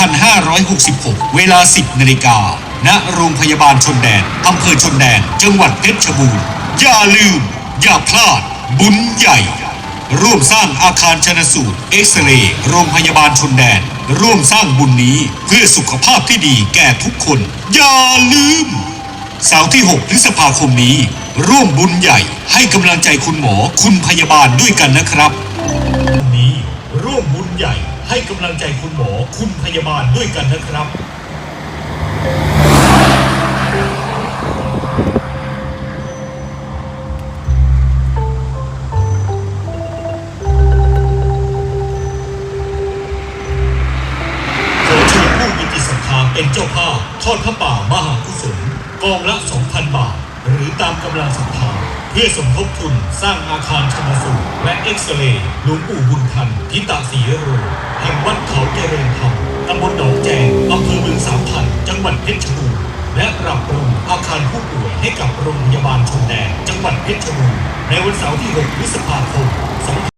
2566 เวลา 10นาฬิกา ณ โรงพยาบาลชนแดน อำเภอชนแดน จังหวัดเพชรบูรณ์ อย่าลืม อย่าพลาด บุญใหญ่ ร่วมสร้างอาคารชนสูตร เอ็กซเรย์ โรงพยาบาลชนแดน ร่วมสร้างบุญนี้เพื่อสุขภาพที่ดีแก่ทุกคน อย่าลืม เสาร์ที่ 6 พฤษภาคมนี้ ร่วมบุญใหญ่ ให้กำลังใจคุณหมอ คุณพยาบาลด้วยกันนะครับ นี้ร่วมบุญใหญ่ ให้กำลังใจคุณหมอคุณพยาบาลด้วยกันนะครับขอเชิญผู้มีจิตศรัทธาเป็นเจ้าภาพทอดพระป่ามหากุศลกองละ 2,000 บาท หรือตามกำลังศรัทธา เพื่อสมทบทุนสร้างอาคารชนสูตรและเอ็กซเรย์หลวงปู่บุญทันทิตาสีโรแห่งวัดเขาเจริญธรรมตำบลหนองแจงอำเภอเมืองสามพันจังหวัดเพชรบูรณ์และปรับปรุงอาคารผู้ป่วยให้กับโรงพยาบาลชนแดนจังหวัดเพชรบูรณ์ในวันเสาร์ที่ 6 พฤษภาคม